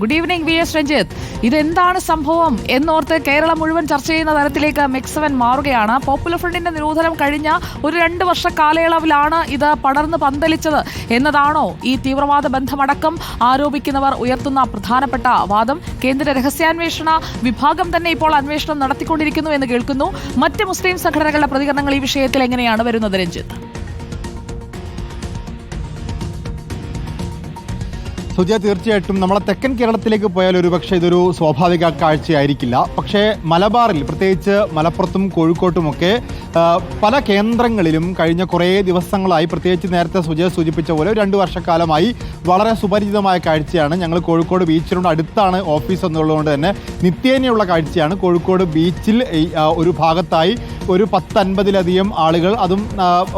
Good evening V S Ranjith. ഇതെന്താണ് സംഭവം എന്നോർത്ത് കേരളം മുഴുവൻ ചർച്ച ചെയ്യുന്ന തരത്തിലേക്ക് മെക്സവൻ മാറുകയാണ്. പോപ്പുലർ ഫ്രണ്ടിന്റെ നിരോധനം കഴിഞ്ഞ ഒരു രണ്ട് വർഷ കാലയളവിലാണ് ഇത് പടർന്ന് പന്തലിച്ചത് എന്നതാണോ ഈ തീവ്രവാദ ബന്ധമടക്കം? ആരോപിക്കുന്നവർ ഉയർത്തുന്ന പ്രധാനപ്പെട്ട വാദം. കേന്ദ്ര രഹസ്യാന്വേഷണ വിഭാഗം തന്നെ ഇപ്പോൾ അന്വേഷണം നടത്തിക്കൊണ്ടിരിക്കുന്നു എന്ന് കേൾക്കുന്നു. മറ്റ് മുസ്ലിം സംഘടനകളുടെ പ്രതികരണങ്ങൾ ഈ വിഷയത്തിൽ എങ്ങനെയാണ് വരുന്നത് രഞ്ജിത്ത്? സുജയ തീർച്ചയായിട്ടും നമ്മളെ തെക്കൻ കേരളത്തിലേക്ക് പോയാൽ ഒരു പക്ഷേ ഇതൊരു സ്വാഭാവിക കാഴ്ചയായിരിക്കില്ല. പക്ഷേ മലബാറിൽ പ്രത്യേകിച്ച് മലപ്പുറത്തും കോഴിക്കോട്ടുമൊക്കെ പല കേന്ദ്രങ്ങളിലും കഴിഞ്ഞ കുറേ ദിവസങ്ങളായി പ്രത്യേകിച്ച് നേരത്തെ സുജയ സൂചിപ്പിച്ച പോലെ രണ്ട് വർഷക്കാലമായി വളരെ സുപരിചിതമായ കാഴ്ചയാണ്. ഞങ്ങൾ കോഴിക്കോട് ബീച്ചിനോട് അടുത്താണ് ഓഫീസ് എന്നുള്ളതുകൊണ്ട് തന്നെ നിത്യേനയുള്ള കാഴ്ചയാണ്. കോഴിക്കോട് ബീച്ചിൽ ഒരു ഭാഗത്തായി ഒരു പത്തൻപതിലധികം ആളുകൾ അതും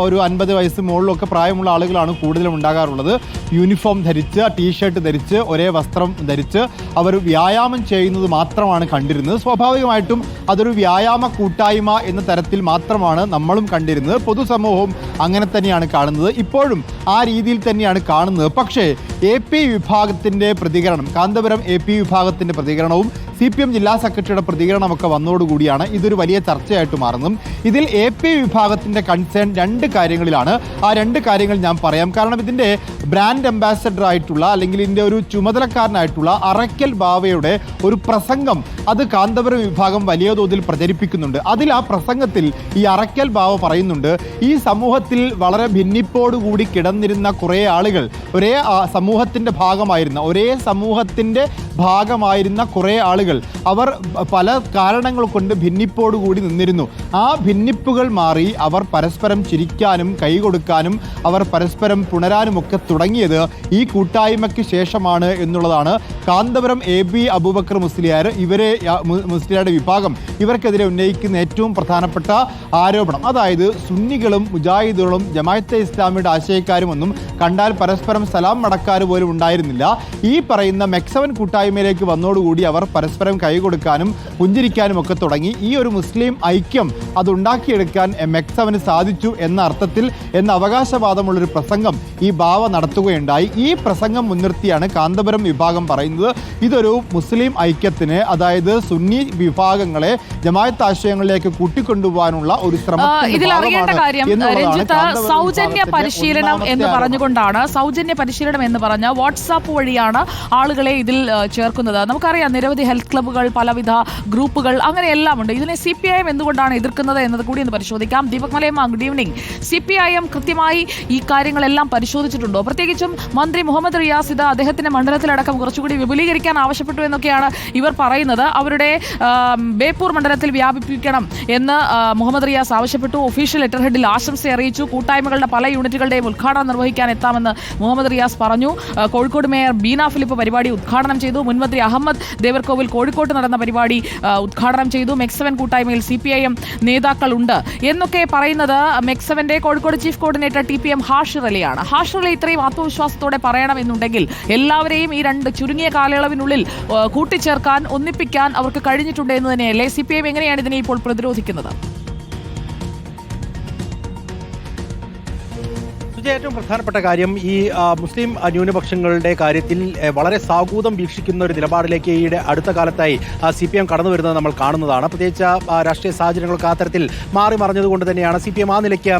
ഒരു അൻപത് വയസ്സ് മുകളിലൊക്കെ പ്രായമുള്ള ആളുകളാണ് കൂടുതലും ഉണ്ടാകാറുള്ളത്. യൂണിഫോം ധരിച്ച് ടീഷർട്ട് ധരിച്ച് ഒരേ വസ്ത്രം ധരിച്ച് അവർ വ്യായാമം ചെയ്യുന്നത് മാത്രമാണ് കണ്ടിരുന്നത്. സ്വാഭാവികമായിട്ടും അതൊരു വ്യായാമ കൂട്ടായ്മ എന്ന തരത്തിൽ മാത്രമാണ് നമ്മളും കണ്ടിരുന്നത്. പൊതുസമൂഹവും അങ്ങനെ തന്നെയാണ് കാണുന്നത്. ഇപ്പോഴും ആ രീതിയിൽ തന്നെയാണ് കാണുന്നത്. പക്ഷേ എ പി വിഭാഗത്തിന്റെ പ്രതികരണം കാന്തപുരം എ പി വിഭാഗത്തിന്റെ പ്രതികരണവും സി പി എം ജില്ലാ സെക്രട്ടറിയുടെ പ്രതികരണമൊക്കെ വന്നതോടുകൂടിയാണ് ഇതൊരു വലിയ ചർച്ചയായിട്ട് മാറുന്നതും. ഇതിൽ എ പി വിഭാഗത്തിന്റെ കൺസേൺ രണ്ട് കാര്യങ്ങളിലാണ്. ആ രണ്ട് കാര്യങ്ങൾ ഞാൻ പറയാം. കാരണം ഇതിന്റെ ബ്രാൻഡ് അംബാസഡർ ആയിട്ടുള്ള അല്ലെങ്കിൽ ഇതിന്റെ ഒരു ചുമതലക്കാരനായിട്ടുള്ള അറയ്ക്കൽ ബാവയുടെ ഒരു പ്രസംഗം അത് കാന്തപുരം വിഭാഗം വലിയ തോതിൽ പ്രചരിപ്പിക്കുന്നുണ്ട്. അതിൽ ആ പ്രസംഗത്തിൽ ഈ അറയ്ക്കൽ ബാവ പറയുന്നുണ്ട് ഈ സമൂഹത്തിൽ വളരെ ഭിന്നിപ്പോടുകൂടി കിടന്നിരുന്ന കുറേ ആളുകൾ ഒരേ സമൂഹത്തിന്റെ ഭാഗമായിരുന്ന ഒരേ സമൂഹത്തിന്റെ ഭാഗമായിരുന്ന കുറേ ആളുകൾ അവർ പല കാരണങ്ങൾ കൊണ്ട് ഭിന്നിപ്പോടുകൂടി നിന്നിരുന്നു. ആ ഭിന്നിപ്പുകൾ മാറി അവർ പരസ്പരം ചിരിക്കാനും കൈകൊടുക്കാനും അവർ പരസ്പരം പുണരാനുമൊക്കെ തുടങ്ങിയത് ഈ കൂട്ടായ്മയ്ക്ക് ശേഷമാണ് എന്നുള്ളതാണ്. കാന്തപുരം എ ബി അബൂബക്കർ മുസ്ലിയാർ ഇവരെ മുസ്ലിയാരുടെ വിഭാഗം ഇവർക്കെതിരെ ഉന്നയിക്കുന്ന ഏറ്റവും പ്രധാനപ്പെട്ട ആരോപണം. അതായത് സുന്നികളും മുജാഹിദുകളും ജമായത്തെ ഇസ്ലാമിയുടെ ആശയക്കാരും ഒന്നും കണ്ടാൽ പരസ്പരം സലാം മടക്കാറ് പോലും ഉണ്ടായിരുന്നില്ല. ഈ പറയുന്ന മെക്സവൻ കൂട്ടായ്മയിലേക്ക് വന്നോടുകൂടി അവർ പരസ്പരം കൈകൊടുക്കാനും പുഞ്ചിരിക്കാനും ഒക്കെ തുടങ്ങി. ഈ ഒരു മുസ്ലിം ഐക്യം അതുണ്ടാക്കിയെടുക്കാൻ മെക്സവന് സാധിച്ചു എന്ന അർത്ഥത്തിൽ എന്ന അവകാശവാദമുള്ളൊരു പ്രസംഗം ഈ ബാവ നടത്തുകയുണ്ടായി. ഈ പ്രസംഗം മുൻനിർത്തിയാണ് കാന്തപുരം വിഭാഗം പറയുന്നത്. ഇതൊരു മുസ്ലിം ഐക്യത്തിന് അതായത് സുന്നി വിഭാഗങ്ങളെ ജമായത്ത് ആശയങ്ങളിലേക്ക് കൂട്ടിക്കൊണ്ടുപോകാനുള്ള ഒരു ശ്രമം സൗജന്യ പരിശീലനം എന്ന്. പറഞ്ഞുകൊണ്ടാണ് സൗജന്യ പരിശീലനം എന്ന് പറഞ്ഞ വാട്സാപ്പ് വഴിയാണ് ആളുകളെ ഇതിൽ ചേർക്കുന്നത്. നമുക്കറിയാം നിരവധി ഹെൽത്ത് ക്ലബ്ബുകൾ പലവിധ ഗ്രൂപ്പുകൾ അങ്ങനെ എല്ലാം ഉണ്ട് ഇതിനെ സി പി ഐ എം എന്തുകൊണ്ടാണ് എതിർക്കുന്നത് എന്നത് കൂടി ഒന്ന് പരിശോധിക്കാം. Deepak Malayamma good evening C P I M കൃത്യമായി ഈ കാര്യങ്ങളെല്ലാം പരിശോധിച്ചിട്ടുണ്ടോ? പ്രത്യേകിച്ചും മന്ത്രി മുഹമ്മദ് റിയാസ് ഇത് അദ്ദേഹത്തിന്റെ മണ്ഡലത്തിലടക്കം കുറച്ചുകൂടി വിപുലീകരിക്കാൻ ആവശ്യപ്പെട്ടു എന്നൊക്കെയാണ് ഇവർ പറയുന്നത്. അവരുടെ ബേപ്പൂർ മണ്ഡലത്തിൽ വ്യാപിപ്പിക്കണം എന്ന് മുഹമ്മദ് റിയാസ് ആവശ്യപ്പെട്ടു. ഒഫീഷ്യൽ ലെറ്റർ ഹെഡിൽ ആശംസ അറിയിച്ചു. കൂട്ടായ്മകളുടെ പല യൂണിറ്റുകളുടെയും ഉദ്ഘാടനം നിർവഹിക്കാൻ എത്താമെന്ന് മുഹമ്മദ് റിയാസ് പറഞ്ഞു. കോഴിക്കോട് മേയർ ബീന ഫിലിപ്പ് പരിപാടി ഉദ്ഘാടനം ചെയ്തു. മുൻമന്ത്രി അഹമ്മദ് ദേവർകോവിൽ കോഴിക്കോട്ട് നടന്ന പരിപാടി ഉദ്ഘാടനം ചെയ്തു. മെക്സവൻ കൂട്ടായ്മയിൽ സി പി ഐ എം നേതാക്കളുണ്ട്. എന്നൊക്കെ പറയുന്നത് മെക്സവന്റെ Kozhikode chief coordinator T P M Hashir അലിയാണ്. Hashir Ali ഇത്രയും ആത്മവിശ്വാസത്തോടെ പറയണമെന്നുണ്ടെങ്കിൽ എല്ലാവരെയും ഈ രണ്ട് ചുരുങ്ങിയ കാലയളവിനുള്ളിൽ കൂട്ടിച്ചേർക്കാൻ ഒന്നിപ്പിക്കാൻ അവർക്ക് കഴിഞ്ഞിട്ടുണ്ട് എന്ന് തന്നെയല്ലേ? സി പി എം എങ്ങനെയാണ് ഇതിനെ ഇപ്പോൾ പ്രതിരോധിക്കുന്നത്? സുജയ ഏറ്റവും പ്രധാനപ്പെട്ട കാര്യം ഈ മുസ്ലിം ന്യൂനപക്ഷങ്ങളുടെ കാര്യത്തിൽ വളരെ സാഗൂതം വീക്ഷിക്കുന്ന ഒരു നിലപാടിലേക്ക് ഈയിടെ അടുത്ത കാലത്തായി സി പി എം കടന്നു വരുന്നത് നമ്മൾ കാണുന്നതാണ്. പ്രത്യേകിച്ച് രാഷ്ട്രീയ സാഹചര്യങ്ങൾക്ക് അത്തരത്തിൽ തരത്തിൽ മാറി മറിഞ്ഞതുകൊണ്ട് തന്നെയാണ് സി പി എം ആ നിലയ്ക്ക്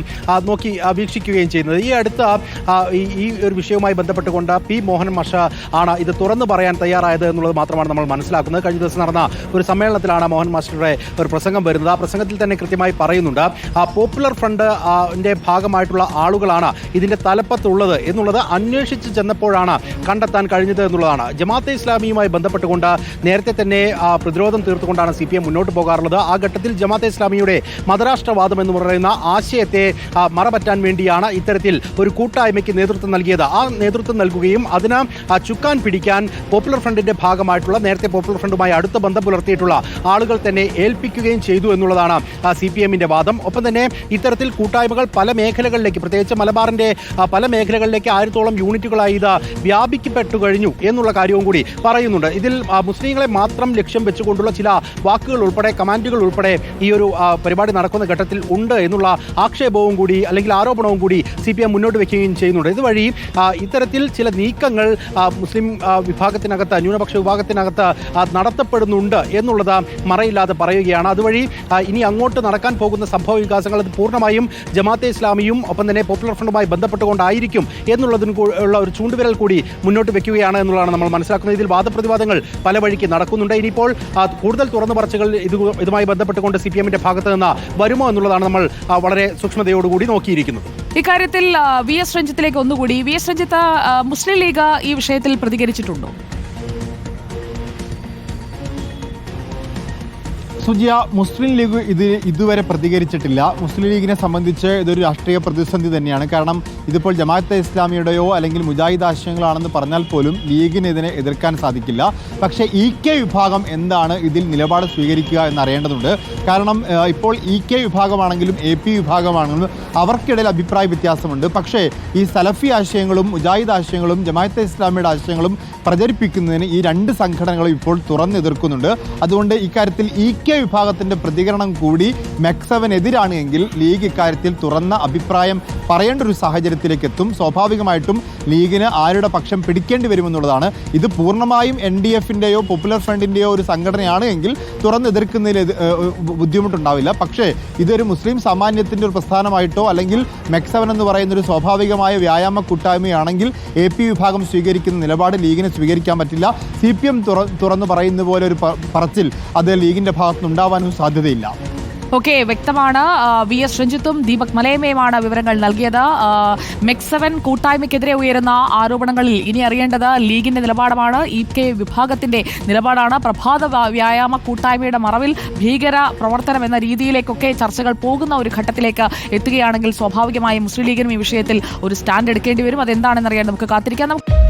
നോക്കി വീക്ഷിക്കുകയും ചെയ്യുന്നത്. ഈ അടുത്ത ഈ ഒരു വിഷയവുമായി ബന്ധപ്പെട്ടുകൊണ്ട് പി മോഹൻ മഷ ആണ് ഇത് തുറന്നു പറയാൻ തയ്യാറായത് എന്നുള്ളത് മാത്രമാണ് നമ്മൾ മനസ്സിലാക്കുന്നത്. കഴിഞ്ഞ ദിവസം നടന്ന ഒരു സമ്മേളനത്തിലാണ് മോഹൻ മാസ്റ്ററുടെ ഒരു പ്രസംഗം വരുന്നത്. ആ പ്രസംഗത്തിൽ തന്നെ കൃത്യമായി പറയുന്നുണ്ട് പോപ്പുലർ ഫ്രണ്ട് ഭാഗമായിട്ടുള്ള ആളുകളാണ് ഇതിന്റെ തലപ്പത്തുള്ളത് എന്നുള്ളത് അന്വേഷിച്ച് ചെന്നപ്പോഴാണ് കണ്ടെത്താൻ കഴിഞ്ഞത് എന്നുള്ളതാണ്. ജമാഅത്തെ ഇസ്ലാമിയുമായി ബന്ധപ്പെട്ടുകൊണ്ട് നേരത്തെ തന്നെ പ്രതിരോധം തീർത്തുകൊണ്ടാണ് സി മുന്നോട്ട് പോകാറുള്ളത്. ആ ഘട്ടത്തിൽ ജമാഅത്തെ ഇസ്ലാമിയുടെ മതരാഷ്ട്രവാദം എന്ന് പറയുന്ന ആശയത്തെ മറപറ്റാൻ വേണ്ടിയാണ് ഇത്തരത്തിൽ ഒരു കൂട്ടായ്മയ്ക്ക് നേതൃത്വം നൽകിയത്. ആ നേതൃത്വം നൽകുകയും അതിന് ചുക്കാൻ പിടിക്കാൻ പോപ്പുലർ ഫ്രണ്ടിന്റെ ഭാഗമായിട്ടുള്ള നേരത്തെ പോപ്പുലർ ഫ്രണ്ടുമായി അടുത്ത ബന്ധം പുലർത്തിയിട്ടുള്ള ആളുകൾ തന്നെ ഏൽപ്പിക്കുകയും ചെയ്തു എന്നുള്ളതാണ് സി പി എമ്മിന്റെ വാദം. ഒപ്പം തന്നെ ഇത്തരത്തിൽ കൂട്ടായ്മകൾ പല മേഖലകളിലേക്ക് പ്രത്യേകിച്ച് മലബാറിന്റെ പല മേഖലകളിലേക്ക് ആയിരത്തോളം യൂണിറ്റുകളായി ഇത് വ്യാപിക്കപ്പെട്ടു കഴിഞ്ഞു എന്നുള്ള കാര്യവും കൂടി പറയുന്നുണ്ട്. ഇതിൽ മുസ്ലിങ്ങളെ മാത്രം ലക്ഷ്യം വെച്ചുകൊണ്ടുള്ള ചില വാക്കുകൾ ഉൾപ്പെടെ കമാൻഡുകൾ ഉൾപ്പെടെ ഈ ഒരു പരിപാടി നടക്കുന്ന ഘട്ടത്തിൽ ഉണ്ട് എന്നുള്ള ആക്ഷേപവും കൂടി അല്ലെങ്കിൽ ആരോപണവും കൂടി സി പി എം മുന്നോട്ട് വയ്ക്കുകയും ചെയ്യുന്നുണ്ട്. ഇതുവഴി ഇത്തരത്തിൽ ചില നീക്കങ്ങൾ മുസ്ലിം വിഭാഗത്തിനകത്ത് ന്യൂനപക്ഷ വിഭാഗത്തിനകത്ത് നടത്തപ്പെടുന്നുണ്ട് എന്നുള്ളത് മറയില്ലാതെ പറയുകയാണ്. അതുവഴി ഇനി അങ്ങോട്ട് നടക്കാൻ പോകുന്ന സംഭവ വികാസങ്ങൾ അത് പൂർണമായും ജമാഅത്തെ ഇസ്ലാമിയും ഒപ്പം തന്നെ പോപ്പുലർ ഫ്രണ്ടുമായി ബന്ധപ്പെട്ടുകൊണ്ടായിരിക്കും എന്നുള്ളതിന് ഉള്ള ഒരു ചൂണ്ടുവിരൽ കൂടി മുന്നോട്ട് വെക്കുകയാണ് എന്നുള്ളതാണ് നമ്മൾ മനസ്സിലാക്കുന്നത്. ഇതിൽ വാദപ്രതിവാദങ്ങൾ പല വഴിക്ക് നടക്കുന്നുണ്ട്. ഇനിയിപ്പോൾ കൂടുതൽ തുറന്നു പറച്ചുകൾ ഇത് ഇതുമായി ബന്ധപ്പെട്ടുകൊണ്ട് സി പി എമ്മിന്റെ ഭാഗത്ത് നിന്ന് വരുമോ എന്നുള്ളതാണ് നമ്മൾ വളരെ സൂക്ഷ്മതയോടുകൂടി നോക്കിയിരിക്കുന്നത്. ഇക്കാര്യത്തിൽ വി എസ് രഞ്ജിത്തിലേക്ക് ഒന്നുകൂടി. വി എസ് രഞ്ജിത്ത് മുസ്ലിം ലീഗ് ഈ വിഷയത്തിൽ പ്രതികരിച്ചിട്ടുണ്ടോ? സുജിയ മുസ്ലിം ലീഗ് ഇത് ഇതുവരെ പ്രതികരിച്ചിട്ടില്ല. മുസ്ലിം ലീഗിനെ സംബന്ധിച്ച് ഇതൊരു രാഷ്ട്രീയ പ്രതിസന്ധി തന്നെയാണ്. കാരണം ഇതിപ്പോൾ ജമാഅത്തെ ഇസ്ലാമിയുടെയോ അല്ലെങ്കിൽ മുജാഹിദ് ആശയങ്ങളാണെന്ന് പറഞ്ഞാൽ പോലും ലീഗിന് ഇതിനെ എതിർക്കാൻ സാധിക്കില്ല. പക്ഷേ ഇ കെ വിഭാഗം എന്താണ് ഇതിൽ നിലപാട് സ്വീകരിക്കുക എന്നറിയേണ്ടതുണ്ട്. കാരണം ഇപ്പോൾ ഇ കെ വിഭാഗമാണെങ്കിലും എ പി വിഭാഗമാണെങ്കിലും അവർക്കിടയിൽ അഭിപ്രായ വ്യത്യാസമുണ്ട്. പക്ഷേ ഈ സലഫി ആശയങ്ങളും മുജാഹിദ് ആശയങ്ങളും ജമാഅത്തെ ഇസ്ലാമിയുടെ ആശയങ്ങളും പ്രചരിപ്പിക്കുന്നതിന് ഈ രണ്ട് സംഘടനകളും ഇപ്പോൾ തുറന്നെതിർക്കുന്നുണ്ട്. അതുകൊണ്ട് ഇക്കാര്യത്തിൽ ഇ കെ വിഭാഗത്തിന്റെ പ്രതികരണം കൂടി മെക്സവനെതിരാണ് എങ്കിൽ ലീഗ് ഇക്കാര്യത്തിൽ തുറന്ന അഭിപ്രായം പറയേണ്ട ഒരു സാഹചര്യത്തിലേക്ക് എത്തും. സ്വാഭാവികമായിട്ടും ലീഗിന് ആരുടെ പക്ഷം പിടിക്കേണ്ടി വരുമെന്നുള്ളതാണ്. ഇത് പൂർണമായും എൻ ഡി എഫിന്റെയോ പോപ്പുലർ ഫ്രണ്ടിന്റെയോ ഒരു സംഘടനയാണ് എങ്കിൽ തുറന്നെതിർക്കുന്നതിൽ ബുദ്ധിമുട്ടുണ്ടാവില്ല. പക്ഷേ ഇതൊരു മുസ്ലിം സാമാന്യത്തിന്റെ ഒരു പ്രസ്ഥാനമായിട്ടോ അല്ലെങ്കിൽ മെക്സവൻ എന്ന് പറയുന്ന ഒരു സ്വാഭാവികമായ വ്യായാമ കൂട്ടായ്മയാണെങ്കിൽ എ പി വിഭാഗം സ്വീകരിക്കുന്ന നിലപാട് ലീഗിനെ സ്വീകരിക്കാൻ പറ്റില്ല. സി പി എം തുറന്നു പറയുന്ന പോലെ ഒരു പറച്ചിൽ അത് ലീഗിന്റെ ഭാഗത്തുനിന്ന് ഉണ്ടാവാനും സാധ്യതയില്ല. ഓക്കെ വ്യക്തമാണ്. വി എസ് രഞ്ജിത്തും ദീപക് മലയമേയുമാണ് വിവരങ്ങൾ നൽകിയത്. മെക്സവൻ കൂട്ടായ്മയ്ക്കെതിരെ ഉയരുന്ന ആരോപണങ്ങളിൽ ഇനി അറിയേണ്ടത് ലീഗിന്റെ നിലപാടാണ്. ഇ കെ വിഭാഗത്തിന്റെ നിലപാടാണ്. പ്രഭാത വ്യായാമ കൂട്ടായ്മയുടെ മറവിൽ ഭീകര പ്രവർത്തനം എന്ന രീതിയിലേക്കൊക്കെ ചർച്ചകൾ പോകുന്ന ഒരു ഘട്ടത്തിലേക്ക് എത്തുകയാണെങ്കിൽ സ്വാഭാവികമായും മുസ്ലിം ലീഗിനും ഈ വിഷയത്തിൽ ഒരു സ്റ്റാൻഡ് എടുക്കേണ്ടി വരും. അതെന്താണെന്ന് അറിയാൻ നമുക്ക് കാത്തിരിക്കാം. നമുക്ക്